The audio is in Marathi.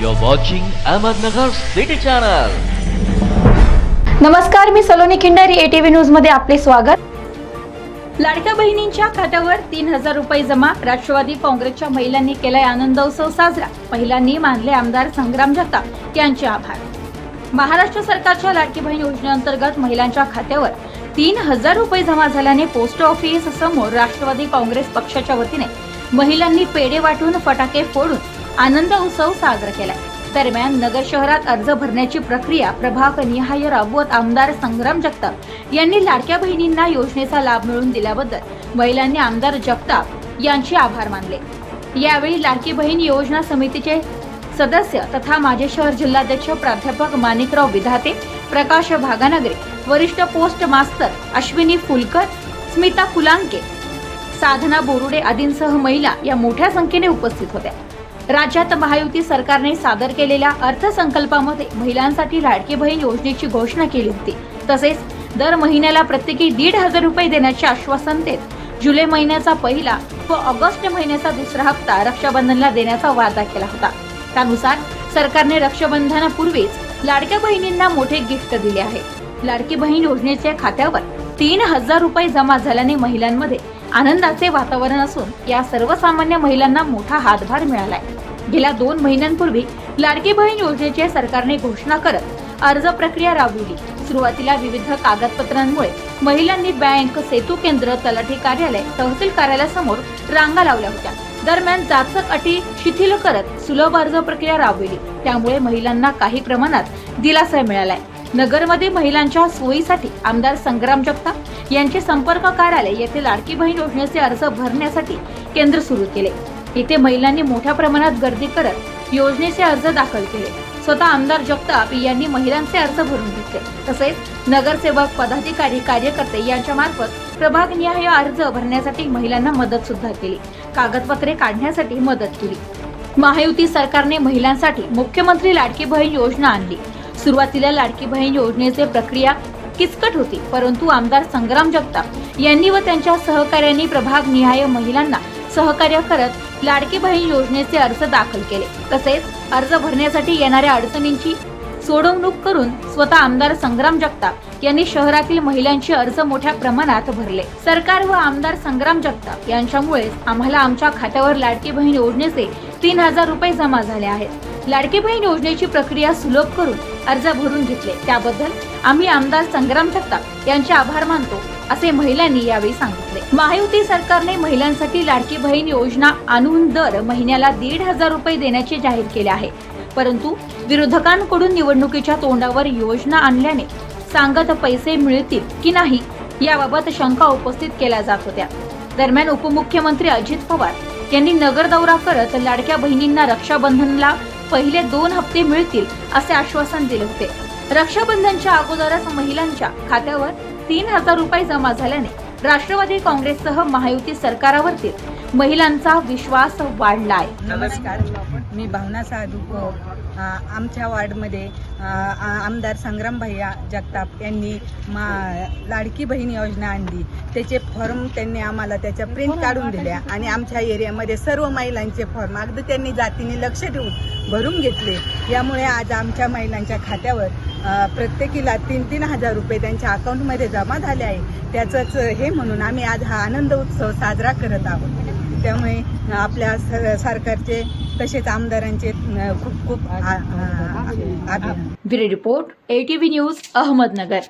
You're watching Ahmednagar City Channel. नमस्कार मी सलोनी खिंडारी एटीव्ही न्यूजमध्ये आपले स्वागत. लाडक्या बहिणींच्या खात्यावर तीन हजार रुपये जमा राष्ट्रवादी काँग्रेसच्या महिलांनी केलाय आनंदोत्सव साजरा. महिलांनी मानले आमदार संग्राम जगताप यांचे आभार. महाराष्ट्र सरकारच्या लाडकी बहीण योजनेअंतर्गत महिलांच्या खात्यावर तीन हजार रुपये जमा झाल्याने पोस्ट ऑफिस समोर राष्ट्रवादी काँग्रेस पक्षाच्या वतीने महिलांनी पेढे वाटून फटाके फोडून आनंद उत्सव साजरा केला दरम्यान नगर शहरात अर्ज भरण्याची प्रक्रिया प्रभाग निहाय राबवत आमदार संग्राम जगताप यांनी लाडक्या बहिणींना योजनेचा लाभ मिळवून दिल्याबद्दल महिलांनी आमदार जगताप यांचे आभार मानले. यावेळी लाडकी बहीण योजना समितीचे सदस्य तथा माजी शहर जिल्हाध्यक्ष प्राध्यापक माणिकराव विधाते प्रकाश भागानगरे वरिष्ठ पोस्ट मास्तर अश्विनी फुलकर स्मिता फुलांके साधना बोरुडे आदींसह महिला या मोठ्या संख्येने उपस्थित होत्या. राज्यात महायुती सरकारने सादर केलेल्या अर्थसंकल्पामध्ये महिलांसाठी लाडकी बहीण योजनेची घोषणा केली होती. तसेच दर महिन्याला प्रत्येकी दीड हजार रुपये देण्याचे आश्वासन देत जुलै महिन्याचा पहिला व ऑगस्ट महिन्याचा दुसरा हप्ता रक्षाबंधनला देण्याचा वादा केला होता. त्यानुसार सरकारने रक्षाबंधनापूर्वीच लाडक्या बहिणींना मोठे गिफ्ट दिले आहे. लाडकी बहीण योजनेच्या खात्यावर तीन हजार रुपये जमा झाल्याने महिलांमध्ये आनंदाचे वातावरण असून या सर्वसामान्य महिलांना मोठा हातभार मिळालाय. गेल्या दोन महिन्यांपूर्वी लाडकी बहीण योजनेची सरकारने घोषणा करत अर्ज प्रक्रिया राबवली. सुरुवातीला विविध कागदपत्रांमुळे महिलांनी बँक सेतू केंद्र तलाठी कार्यालय तहसील कार्यालयासमोर रांगा लावल्या होत्या. दरम्यान जाचक अटी शिथिल करत सुलभ अर्ज प्रक्रिया राबविली. त्यामुळे महिलांना काही प्रमाणात दिलासा मिळालाय. नगरमध्ये महिलांच्या सोयीसाठी आमदार संग्राम जगताप यांचे संपर्क कार्यालय येथे लाडकी बहीण योजनेचे अर्ज भरण्यासाठी केंद्र सुरू केले. येथे महिलांनी मोठ्या प्रमाणात गर्दी करत योजनेचे अर्ज दाखल केले. स्वतः आमदार जगताप यांनी महिलांचे अर्ज भरून घेतले. तसेच नगरसेवक पदाधिकारी कार्यकर्ते यांच्या मार्फत प्रभागनिहाय अर्ज भरण्यासाठी महिलांना मदत सुद्धा केली. कागदपत्रे काढण्यासाठी मदत केली. महायुती सरकारने महिलांसाठी मुख्यमंत्री लाडकी बहीण योजना आणली. सुरुवातीला लाडकी बहीण योजनेचे प्रक्रिया किचकट होती परंतु आमदार संग्राम जगताप यांनी व त्यांच्या सहकार्यांनी प्रभाग निहाय महिलांना सहकार्य करत लाडकी बहीण योजनेचे अर्ज दाखल केले. तसेच अर्ज भरण्यासाठी येणाऱ्या अडचणींची सोडवणूक करून स्वतः आमदार संग्राम जगताप यांनी शहरातील महिलांचे अर्ज मोठ्या प्रमाणात भरले. सरकार व आमदार संग्राम जगताप यांच्यामुळेच आम्हाला आमच्या खात्यावर लाडकी बहीण योजनेचे तीन हजार रुपये जमा झाले आहेत. लाडकी बहीण योजनेची प्रक्रिया सुलभ करून अर्ज भरून घेतले. त्याबद्दल आम्ही आमदार संग्राम जगताप यांचे आभार मानतो असे महिलांनी यावेळी सांगितले. महायुती सरकारने महिलांसाठी लाडकी बहीण योजना आणून दर महिन्याला दीड हजार रुपये देण्याचे जाहीर केले आहे. परंतु विरोधकांकडून निवडणुकीच्या तोंडावर योजना आणल्याने सांगत पैसे मिळतील की नाही याबाबत शंका उपस्थित केल्या जात होत्या. दरम्यान उपमुख्यमंत्री अजित पवार यांनी नगर दौरा करत लाडक्या बहिणींना रक्षाबंधनला पहिले दोन हप्ते मिळतील असे आश्वासन दिले होते. रक्षाबंधनच्या अगोदरच महिलांच्या खात्यावर तीन हजार रुपये जमा झाल्याने राष्ट्रवादी काँग्रेससह महायुती सरकारावरती महिलांचा विश्वास वाढला आहे नमस्कार. मी भावना साधू आमच्या वार्डमध्ये आमदार संग्राम भैया जगताप यांनी मा लाडकी बहीण योजना आणली. त्याचे फॉर्म त्यांनी आम्हाला त्याच्या प्रिंट काढून दिल्या. आणि आमच्या एरियामध्ये सर्व महिलांचे फॉर्म अगदी त्यांनी जातीने लक्ष ठेवून भरून घेतले. यामुळे आज आमच्या महिलांच्या खात्यावर प्रत्येकीला तीन तीन हजार रुपये त्यांच्या अकाउंटमध्ये जमा झाले आहे. त्याचंच हे म्हणून आम्ही आज हा आनंद उत्सव साजरा करत आहोत. त्यामुळे आपल्या स- सरकारचे तसेच आमदारांचे अ, खूप खूप आ- आ- आ- bureau report ATV news Ahmednagar.